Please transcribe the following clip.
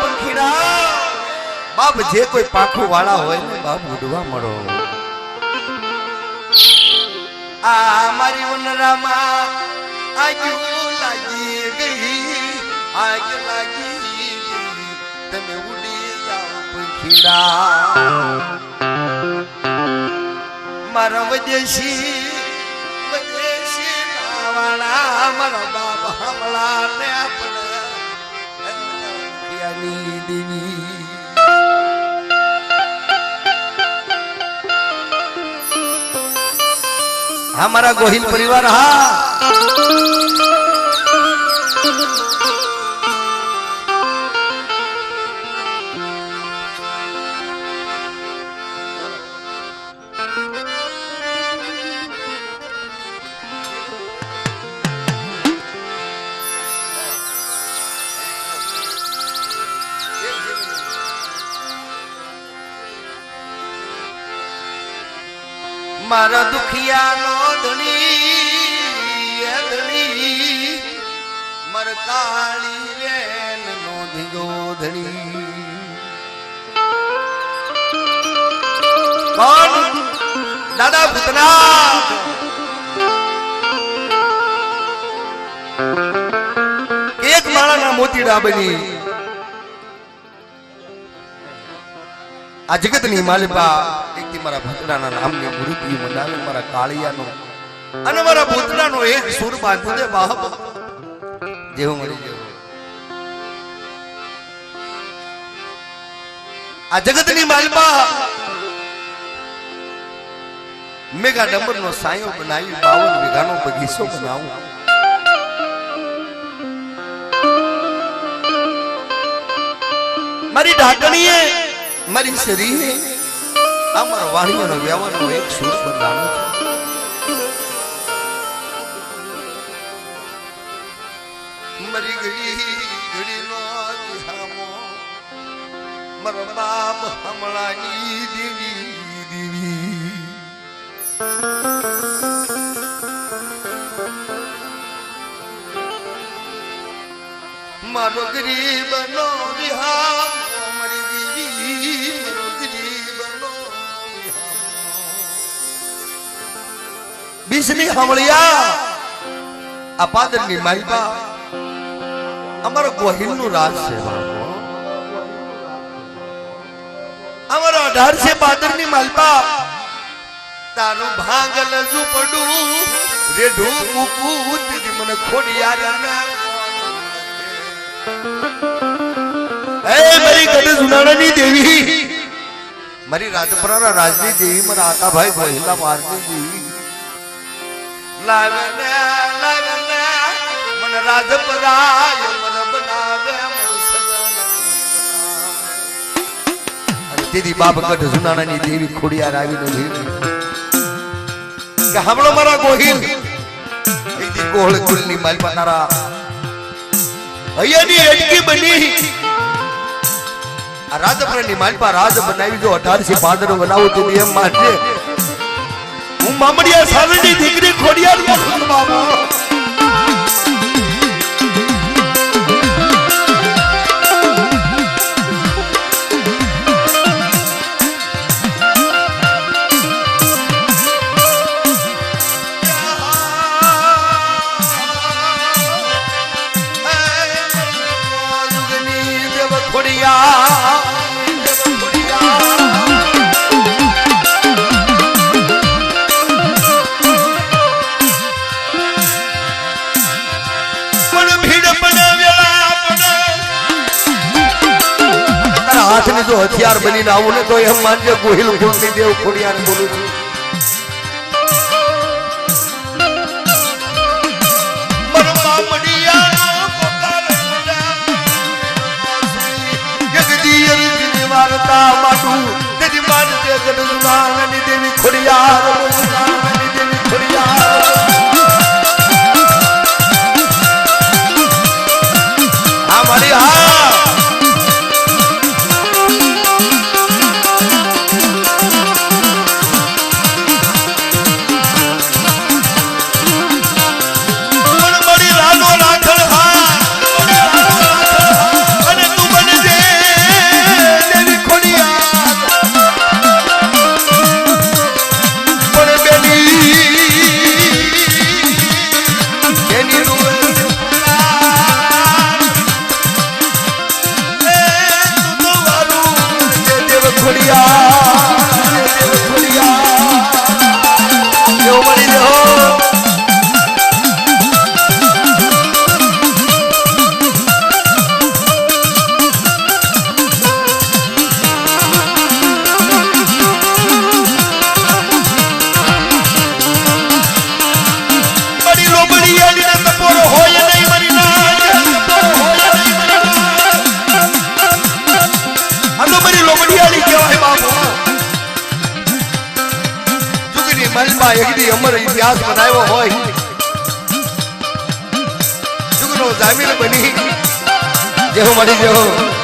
પંખીડા? બાપ, જે કોઈ પાખું વાળા હોય ને બાપ, ઉડવા મળો. આ મારી ઉનરામાં આજુ લાગી ગઈ આગ લાગી તમે ઉડી જાઓ પંખીડા. મારા વદેશી વદેશી વાળા મારા બાપ હમળા ને આપણે દેવી હા મારા ગોહિલ પરિવાર હા મારા દુખિયાનો ધણી ધણી મર કાળી વેન નો ધીગો ધણી દાદા ભૂતના એક માળાના મોતીડા બની. આ જગતની માલિપા એકથી મારા ભૂતડાના નામની મૃત્યુ મનાવે મારા કાળિયાનો. અને મારા ભૂતડાનો એક સુર બાંધી દે બાપ. જેવો મરી ગયો. આ જગતની માલિપા મેગા ડંબર નો સાયો બનાવી, બાવન વીઘાનો બગીચો બનાવું. મારી ઢાકણીએ, મારી શરીરે અમારા વાણીઓનો વ્યવહારનો એક સુર બદલાનો મરી ગઈ ઘડીનો દિહામો મર બાપ હમણાંની દેવી દેવી. મારો ગરીબનો વિહામો બીસની હમળિયા આ પાદરની માઈબા અમારો ગોહિલનું રાજ છે અમારો અઢાર છે પાદરની માલપા તારું ભાંગલ ઝૂપડું રેઢું મૂકું તેની મને ખોડિયાર ના એ મારી ગઢ જુનાણાની દેવી મારી રાજપુરાના રાજની દેવી મારા આકાભાઈ ગોહિલા મારની દેવી લાગને ને મને રાજપરાય મન બનાવે દીદી બાપ ગઢ જુનાણાની દેવી ખોડિયાર આવીને ભીડ કે હમણો મારા ગોહિલ એથી ગોળ કુલની માલપા તારા અહીંયાની એટકી બની. આ રાજપુરની માલપા રાજ બનાવી જો અઢારસી પાદર બનાવું તો એમ માનજે હું મામડિયા સાવરની દીકરી ખોડિયાર બાબુ હાથની જો હથિયાર બનીને આવું ને તો એમ માનજે ગોહિલ ગુણની દેવ ખોડિયાને બોલું છું. મારું દેવી ખોડિયાર. લોબડિયાળી કહેવાય બાપુ. અમર ઇતિહાસ બનાવ્યો હોય. જુગનો જામીલ બની. જેવો મળી જેવો